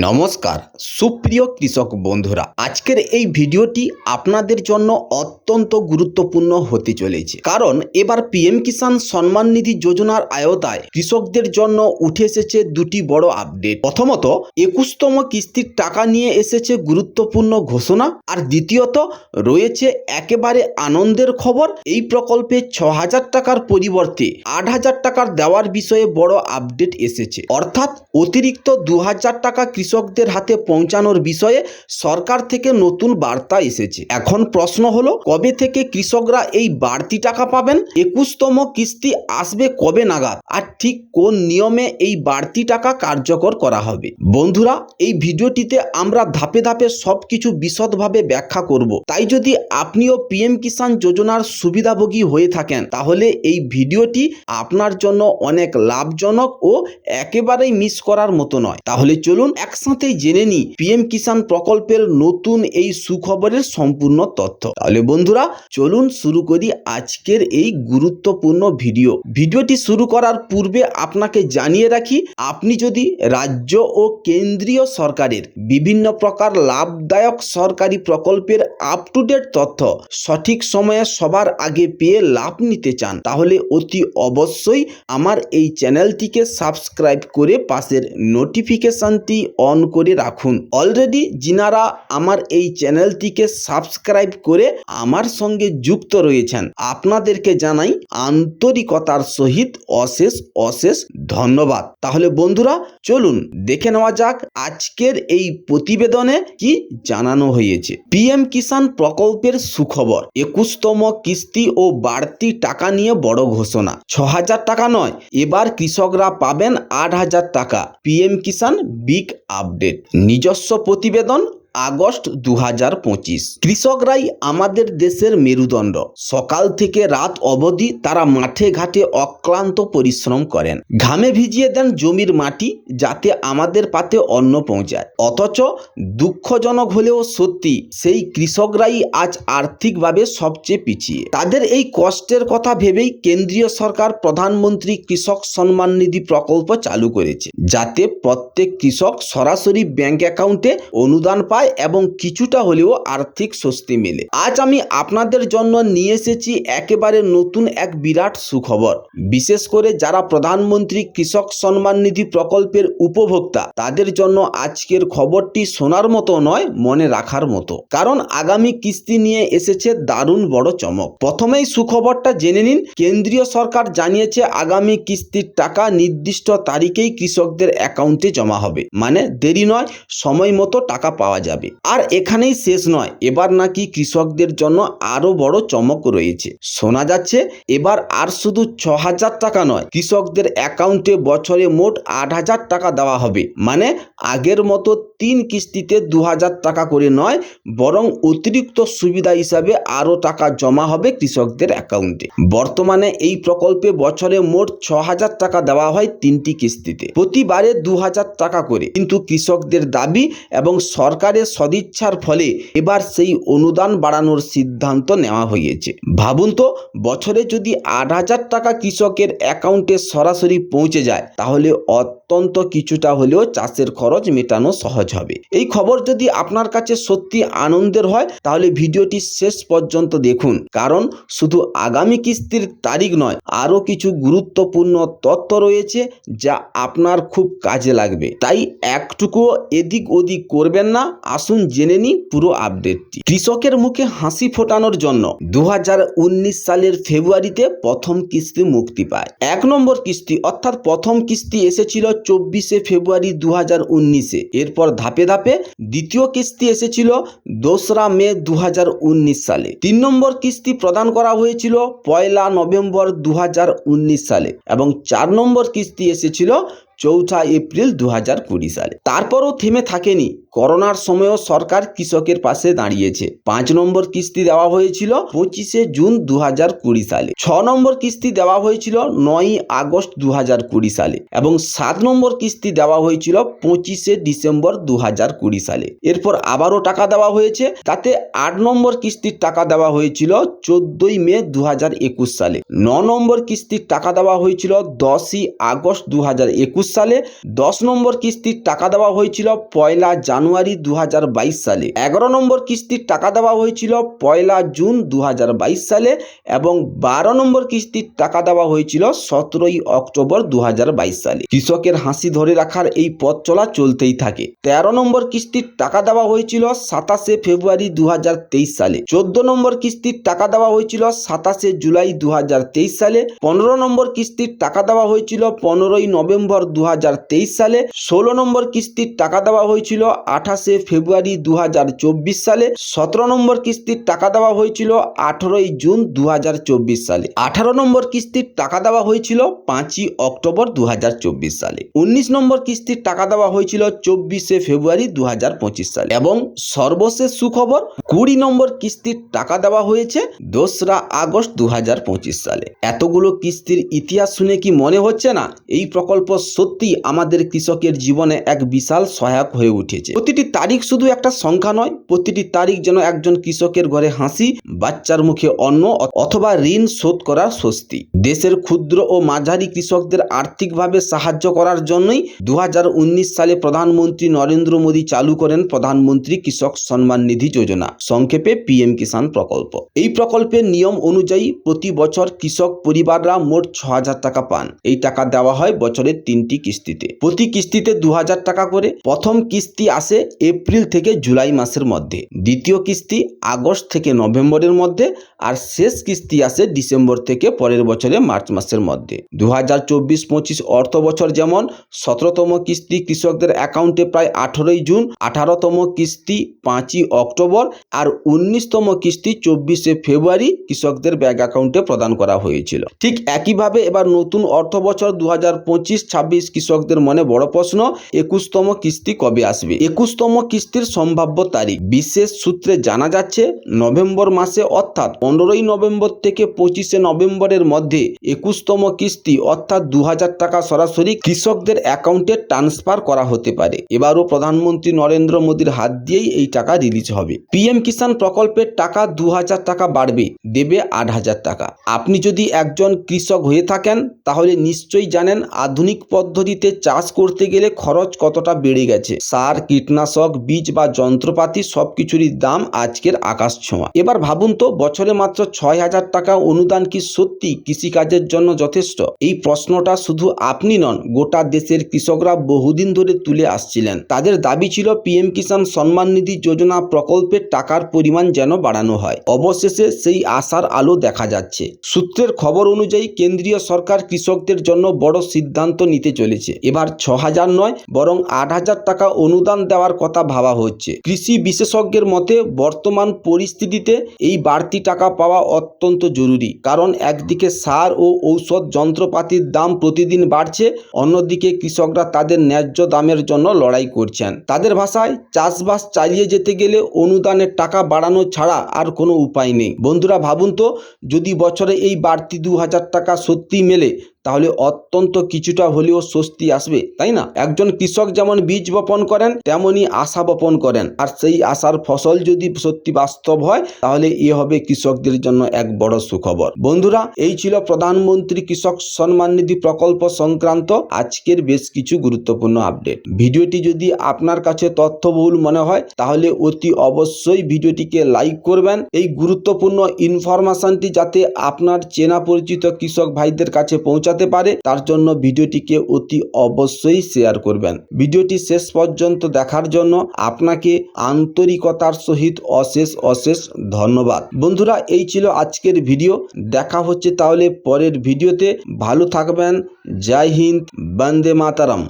নমস্কার, সুপ্রিয় কৃষক বন্ধুরা। আজকের এই ভিডিওটি আপনাদের জন্য অত্যন্ত গুরুত্বপূর্ণ হতে চলেছে। কারণ এবার পিএম কিষাণ সম্মান নিধি যোজনার আয়তায় কৃষকদের জন্য উঠে এসেছে দুটি বড় আপডেট। প্রথমত, একুশতম কিস্তির টাকা নিয়ে এসেছে গুরুত্বপূর্ণ ঘোষণা। আর দ্বিতীয়ত, রয়েছে একেবারে আনন্দের খবর। এই প্রকল্পে ছ হাজার টাকার পরিবর্তে আট হাজার টাকার দেওয়ার বিষয়ে বড় আপডেট এসেছে। অর্থাৎ অতিরিক্ত দু হাজার টাকা কৃষকদের হাতে পৌঁছানোর বিষয়ে সরকার থেকে নতুন বার্তা এসেছে। এখন প্রশ্ন হলো, কবে থেকে কৃষকরা এই বাড়তি টাকা পাবেন? একুশতম কিস্তি আসবে কবে নাগাদ? আর ঠিক কোন নিয়মে এই বাড়তি টাকা কার্যকর করা হবে? বন্ধুরা, এই ভিডিওটিতে আমরা ধাপে ধাপে সব কিছু বিশদভাবে ব্যাখ্যা করব। তাই যদি আপনিও পিএম কিষাণ যোজনার সুবিধাভোগী হয়ে থাকেন, তাহলে এই ভিডিওটি আপনার জন্য অনেক লাভজনক ও একেবারেই মিস করার মতো নয়। তাহলে চলুন একসাথেই জেনে নিই পিএম কিষাণ প্রকল্পের নতুন এই সুখবরের সম্পূর্ণ তথ্য। তাহলে বন্ধুরা, চলুন শুরু করি আজকের এই গুরুত্বপূর্ণ ভিডিও। ভিডিওটি শুরু করার পূর্বে আপনাকে জানিয়ে রাখি, আপনি যদি রাজ্য ও কেন্দ্রীয় সরকারের বিভিন্ন প্রকার লাভদায়ক সরকারি প্রকল্পের আপ টু ডেট তথ্য সঠিক সময়ে সবার আগে পেয়ে লাভ নিতে চান, তাহলে অতি অবশ্যই আমার এই চ্যানেলটিকে সাবস্ক্রাইব করে পাশের নোটিফিকেশনটি অন করে রাখুন। অলরেডি যিনারা আমার এই চ্যানেলটিকে সাবস্ক্রাইব করে আমার সঙ্গে যুক্ত রয়েছেন, আপনাদেরকে জানাই আন্তরিকতার সহিত অশেষ অশেষ ধন্যবাদ। তাহলে বন্ধুরা, চলুন দেখে নেওয়া যাক আজকের এই প্রতিবেদনে কি জানানো হয়েছে। পিএম কিষাণ প্রকল্পের সুখবর, একুশতম কিস্তি ও বাড়তি টাকা নিয়ে বড় ঘোষণা ছ হাজার টাকা নয়, এবার কৃষকরা পাবেন আট হাজার টাকা। পিএম কিষাণ বিগ আপডেট নিজস্ব প্রতিবেদন আগস্ট দু হাজার পঁচিশ। কৃষকরাই আমাদের দেশের মেরুদণ্ড। সকাল থেকে রাত অবধি তারা মাঠে ঘাটে অক্লান্ত পরিশ্রম করেন। ঘামে ভিজিয়ে দেন জমির মাটি যাতে আমাদের পাতে অন্ন পৌঁছায়। অথচ দুঃখজনক হলেও সত্যি সেই কৃষকরাই আজ আর্থিকভাবে সবচেয়ে পিছিয়ে। তাদের এই কষ্টের কথা ভেবেই কেন্দ্রীয় সরকার প্রধানমন্ত্রী কৃষক সম্মান নিধি প্রকল্প চালু করেছে। যাতে প্রত্যেক কৃষক সরাসরি ব্যাংক অ্যাকাউন্টে অনুদান পায় এবং কিছুটা হলেও আর্থিক স্বস্তি মেলে। আজ আমি আপনাদের জন্য নিয়ে এসেছি একেবারে নতুন এক বিরাট সুখবর। বিশেষ করে যারা প্রধানমন্ত্রী কৃষক সম্মান নিধি প্রকল্পের উপভোক্তা, তাদের জন্য আজকের খবরটি শোনার মতো নয়, মনে রাখার মতো। কারণ আগামী কিস্তি নিয়ে এসেছে দারুণ বড় চমক। প্রথমেই সুখবরটা জেনে নিন, কেন্দ্রীয় সরকার জানিয়েছে আগামী কিস্তির টাকা নির্দিষ্ট তারিখেই কৃষকদের অ্যাকাউন্টে জমা হবে। মানে দেরি নয়, সময় মতো টাকা পাওয়া যাবে। আর এখানেই শেষ নয়, এবার নাকি কৃষকদের জন্য আরও বড় চমক রয়েছে। শোনা যাচ্ছে, এবার আর শুধু ছ হাজার টাকা নয়, কৃষকদের অ্যাকাউন্টে বছরে মোট আট হাজার টাকা দেওয়া হবে। মানে আগের মতো তিন কিস্তিতে দু হাজার টাকা করে নয়, বরং অতিরিক্ত সুবিধা হিসাবে আরও টাকা জমা হবে কৃষকদের অ্যাকাউন্টে। বর্তমানে এই প্রকল্পে বছরে মোট ছ হাজার টাকা দেওয়া হয় তিনটি কিস্তিতে। প্রতিবারে দু হাজার টাকা করে। কিন্তু কৃষকদের দাবি এবং সরকারের সদিচ্ছার ফলে এবার সেই অনুদান বাড়ানোর সিদ্ধান্ত নেওয়া হয়েছে। ভাবুন তো, বছরে যদি আট হাজার টাকা কৃষকের অ্যাকাউন্টে সরাসরি পৌঁছে যায়, তাহলে অত্যন্ত কিছুটা হলেও চাষের খরচ মেটানো সহজ হবে। এই খবর যদি আপনার কাছে সত্যি আনন্দের হয়, তাহলে ভিডিওটি শেষ পর্যন্ত দেখুন। কারণ শুধু আগামী কিস্তির তারিখ নয়, আরও কিছু গুরুত্বপূর্ণ তথ্য রয়েছে যা আপনার খুব কাজে লাগবে। তাই একটুকুও এদিক ওদিক করবেন না, আসুন জেনে নিই পুরো আপডেটটি। কৃষকের মুখে হাসি ফোটানোর জন্য দু হাজার উনিশ সালের ফেব্রুয়ারিতে প্রথম কিস্তি মুক্তি পায়। এক নম্বর কিস্তি, অর্থাৎ প্রথম কিস্তি এসেছিল চব্বিশে ফেব্রুয়ারি দু হাজার উনিশে। এরপর ধাপে ধাপে দ্বিতীয় কিস্তি এসেছিল দোসরা মে দু হাজার উনিশ সালে। তিন নম্বর কিস্তি প্রদান করা হয়েছিল পয়লা নভেম্বর দু হাজার উনিশ সালে এবং চার নম্বর কিস্তি এসেছিল চৌঠা এপ্রিল দু হাজার কুড়ি সালে। তারপরও থেমে থাকেনি। করোনার সময়ও সরকার কৃষকের পাশে দাঁড়িয়েছে। পাঁচ নম্বর কিস্তি দেওয়া হয়েছিল পঁচিশে জুন দু হাজার কুড়ি সালে। ছ নম্বর কিস্তি দেওয়া হয়েছিল নয়ই আগস্ট দু হাজার কুড়ি সালে এবং সাত নম্বর কিস্তি দেওয়া হয়েছিল পঁচিশে ডিসেম্বর দু হাজার কুড়ি সালে। এরপর আবারও টাকা দেওয়া হয়েছে। তাতে আট নম্বর কিস্তির টাকা দেওয়া হয়েছিল চোদ্দই মে দু হাজার একুশ সালে। ন নম্বর কিস্তির টাকা দেওয়া হয়েছিল দশই আগস্ট দু হাজার একুশ সালে দশ নম্বর কিস্তির টাকা দেওয়া হয়েছিল পয়লা জানুয়ারি দু হাজার বাইশ সালে। এগারো নম্বর কিস্তির টাকা দেওয়া হয়েছিল পয়লা জুন দু হাজার বাইশ সালে এবং বারো নম্বর কিস্তির টাকা দেওয়া হয়েছিল সতেরোই অক্টোবর দু হাজার বাইশ সালে। কৃষকের হাসি ধরে রাখার এই পথ চলা চলতেই থাকে। তেরো নম্বর কিস্তির টাকা দেওয়া হয়েছিল সাতাশে ফেব্রুয়ারি দু হাজার তেইশ সালে। চোদ্দ নম্বর কিস্তির টাকা দেওয়া হয়েছিল সাতাশে জুলাই দু হাজার তেইশ সালে। পনেরো নম্বর কিস্তির টাকা দেওয়া হয়েছিল পনেরোই নভেম্বর দু সালে ষোলো নম্বর কিস্তির টাকা দেওয়া হয়েছিল। আঠাশে ফেব্রুয়ারি দু হাজার চব্বিশ সালে সতেরো নম্বর কিস্তির টাকা দেওয়া হয়েছিল। আঠেরোই জুন দু হাজার চব্বিশ সালে। আঠারো নম্বর কিস্তির টাকা দেওয়া হয়েছিল পাঁচই অক্টোবর দু হাজার চব্বিশ সালে। উনিশ নম্বর কিস্তির টাকা দেওয়া হয়েছিল চব্বিশে ফেব্রুয়ারি দু হাজার পঁচিশ সালে। এবং সর্বশেষ সুখবর কুড়ি নম্বর কিস্তির টাকা দেওয়া হয়েছে দোসরা আগস্ট দু হাজার পঁচিশ সালে। এতগুলো কিস্তির ইতিহাস শুনে কি মনে হচ্ছে না? এই প্রকল্প সত্যি আমাদের কৃষকের জীবনে এক বিশাল সহায়ক হয়ে উঠেছে। প্রতিটি তারিখ শুধু একটা সংখ্যা নয়, প্রতিটি তারিখ যেন একজন কৃষকের ঘরে হাসি, বাচ্চার মুখে অন্ন অথবা ঋণ শোধ করার স্বস্তি। দেশের ক্ষুদ্র ও মাঝারি কৃষকদের আর্থিকভাবে সাহায্য করার জন্যই দু হাজার উনিশ সালে প্রধানমন্ত্রী নরেন্দ্র মোদী চালু করেন প্রধানমন্ত্রী কৃষক সম্মান নিধি যোজনা। সংক্ষেপে পিএম কিষাণ প্রকল্প। এই প্রকল্পের নিয়ম অনুযায়ী প্রতি বছর কৃষক পরিবাররা মোট ছ হাজার টাকা পান। এই টাকা দেওয়া হয় বছরের তিনটি কিস্তিতে। প্রতি কিস্তিতে দু হাজার টাকা করে। প্রথম কিস্তি আসে এপ্রিল থেকে জুলাই মাসের মধ্যে। দ্বিতীয় কিস্তি আগস্ট থেকে নভেম্বরের মধ্যে। আর শেষ কিস্তি আসে ডিসেম্বর থেকে পরের বছরে মার্চ মাসের মধ্যে। দু হাজার চব্বিশ পঁচিশ অর্থ বছর যেমন সতেরোতম কিস্তি কৃষকদের অ্যাকাউন্টে প্রায় আঠেরোই জুন, আঠারোতম কিস্তি পাঁচই অক্টোবর আর উনিশতম কিস্তি চব্বিশে ফেব্রুয়ারি কৃষকদের ব্যাংক অ্যাকাউন্টে প্রদান করা হয়েছিল। ঠিক একইভাবে এবার নতুন অর্থ বছর দু হাজার পঁচিশ ছাব্বিশ কৃষকদের মনে বড় প্রশ্ন, একুশতম কিস্তি কবে আসবে? একুশতম কিস্তির সম্ভাব্য তারিখ বিশেষ সূত্রে জানা যাচ্ছে, নভেম্বর মাসে অর্থাৎ পনেরোই নভেম্বর থেকে পঁচিশে নভেম্বরের মধ্যে একুশতম কিস্তি অর্থাৎ দু হাজার টাকা সরাসরি কৃষকদের অ্যাকাউন্টে ট্রান্সফার করা হতে পারে। এবারও প্রধানমন্ত্রী নরেন্দ্র মোদীর হাত দিয়েই এই টাকা রিলিজ হবে। পিএম কিষাণ প্রকল্পের টাকা দু হাজার টাকা বাড়বে, দেবে আট হাজার টাকা। আপনি যদি একজন কৃষক হয়ে থাকেন, তাহলে নিশ্চয়ই জানেন আধুনিক পদ্ধতিতে চাষ করতে গেলে খরচ কতটা বেড়ে গেছে। সার, কীটনাশক, বীজ বা যন্ত্রপাতি সব কিছুরই দাম আজকের আকাশ ছোঁয়া। এবার ভাবুন তো, বছরে মাত্র ছয় হাজার টাকা অনুদান কি সত্যি কৃষিকাজের জন্য যথেষ্ট? এই প্রশ্নটা শুধু আপনি নন, গোটা দেশের কৃষকরা বহুদিন ধরে তুলে আসছিলেন। তাদের দাবি ছিল, পিএম কিষাণ সম্মান নিধি যোজনা প্রকল্পের টাকার পরিমাণ যেন বাড়ানো হয়। অবশেষে সেই আশার আলো দেখা যাচ্ছে। সূত্রের খবর অনুযায়ী কেন্দ্রীয় সরকার কৃষকদের জন্য বড় সিদ্ধান্ত নিতে চলেছে। এবার ছ হাজার নয়, বরং আট হাজার টাকা অনুদান দেওয়ার কথা ভাবা হচ্ছে। কৃষি বিশেষজ্ঞের মতে, বর্তমান পরিস্থিতিতে এই বাড়তি টাকা পাওয়া অত্যন্ত জরুরি, কারণ একদিকে সার ও ঔষধ যন্ত্রপাতির দাম প্রতিদিন বাড়ছে, অন্যদিকে কৃষকরা তাদের ন্যায্য দামের জন্য লড়াই করছেন। তাদের ভাষায়, চাষবাস চালিয়ে যেতে গেলে অনুদানের টাকা বাড়ানো ছাড়া আর কোনো উপায় নেই। বন্ধুরা, ভাবুন তো, যদি বছরে এই বাড়তি দু হাজার টাকা সত্যিই মেলে তাহলে অত্যন্ত কিছুটা হলেও স্বস্তি আসবে, তাই না? একজন কৃষক যেমন বীজ বপন করেন, তেমনি আশা বপন করেন। আর সেই আশার ফসল যদি সত্যি বাস্তব হয়, তাহলে এ হবে কৃষকদের জন্য এক বড় সুখবর। বন্ধুরা, এই ছিল প্রধানমন্ত্রী কৃষক সম্মান নিধি প্রকল্প সংক্রান্ত আজকের বেশ কিছু গুরুত্বপূর্ণ আপডেট। ভিডিওটি যদি আপনার কাছে তথ্যবহুল মনে হয়, তাহলে অতি অবশ্যই ভিডিওটিকে লাইক করবেন। এই গুরুত্বপূর্ণ ইনফরমেশনটি যাতে আপনার চেনা পরিচিত কৃষক ভাইদের কাছে পৌঁছাতে পারে, তার জন্য ভিডিওটিকে অতি অবশ্যই শেয়ার করবেন। ভিডিওটি শেষ পর্যন্ত দেখার জন্য আপনাকে আন্তরিকতার সহিত অশেষ অশেষ ধন্যবাদ। বন্ধুরা, এই ছিল আজকের ভিডিও। দেখা হচ্ছে তাহলে পরের ভিডিওতে। ভালো থাকবেন। জয় হিন্দ। বন্দে মাতারাম।